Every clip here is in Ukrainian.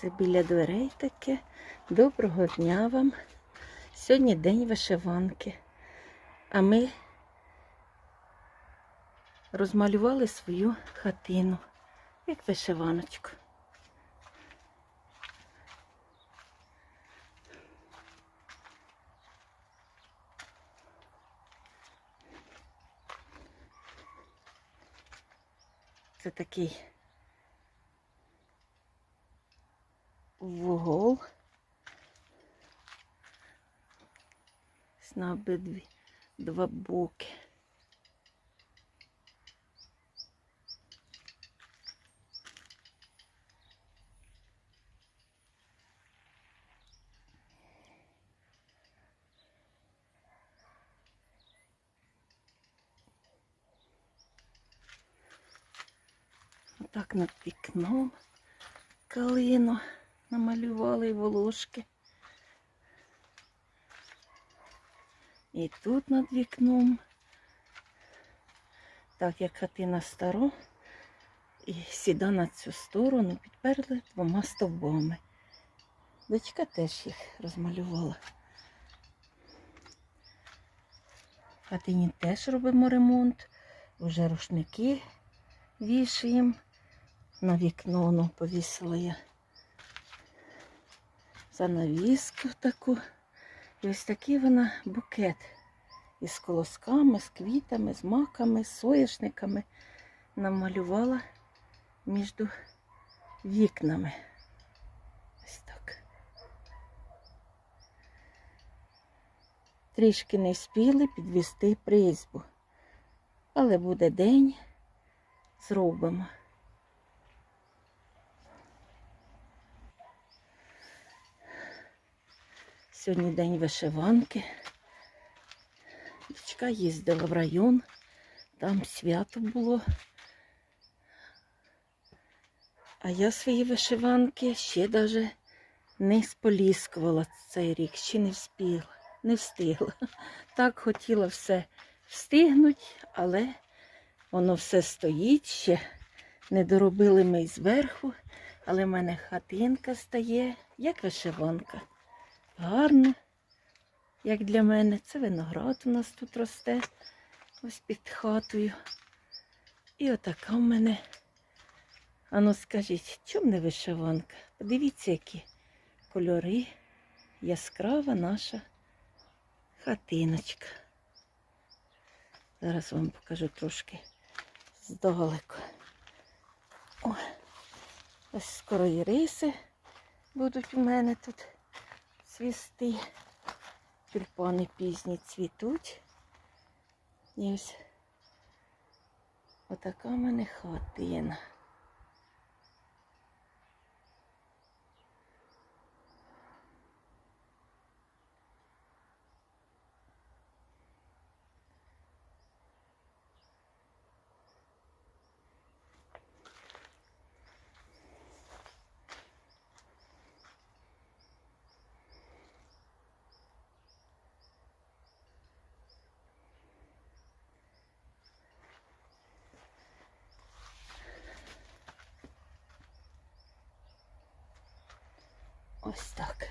Це біля дверей таке. Доброго дня вам. Сьогодні день вишиванки. А ми розмалювали свою хатину, як вишиваночку. Це такий вугол. На обидві два боки. Отак над вікном калину намалювали волошки. І тут над вікном, так як хатина стара, і сіда на цю сторону підперли двома стовбами. Дочка теж їх розмалювала. Хатині теж робимо ремонт, вже рушники вішаємо. На вікно ну, повісила я занавіску таку. І ось такий вона букет із колосками, з квітами, з маками, з соняшниками намалювала між вікнами. Ось так. Трішки не спіли підвести призьбу, але буде день, зробимо. Сьогодні день вишиванки. Дочка їздила в район, там свято було. А я свої вишиванки ще навіть не споліскувала цей рік, ще не встигла. Не встигла. Так хотіла все встигнути, але воно все стоїть ще. Не доробили ми зверху, але в мене хатинка стає, як вишиванка гарно, як для мене. Це виноград у нас тут росте, ось під хатою. І отака в мене. Ану, скажіть, чому не вишиванка? Подивіться, які кольори, яскрава наша хатиночка. Зараз вам покажу трошки здалеку. О, ось скоро і риси будуть у мене тут цвісти. Тюльпани пізні цвітуть. Ось отака в мене хатина. Ось так.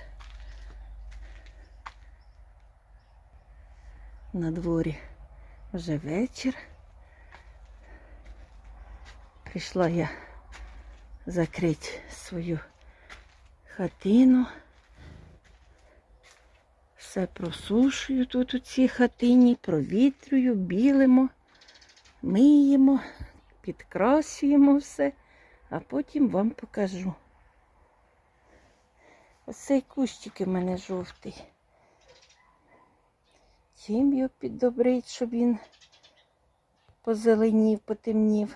На дворі вже вечір. Прийшла я закрити свою хатину. Все просушую тут у цій хатині, провітрюю, білимо, миємо, підкрасуємо все, а потім вам покажу. Оцей кущик у мене жовтий. Чим його піддобрить, щоб він позеленів, потемнів.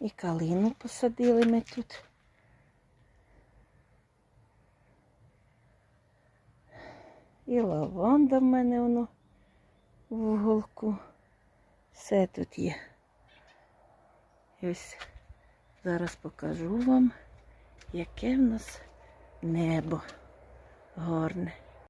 І калину посадили ми тут. І лаванда в мене воно в уголку. Все тут є. Ось Зараз покажу вам, яке в нас небо гарне.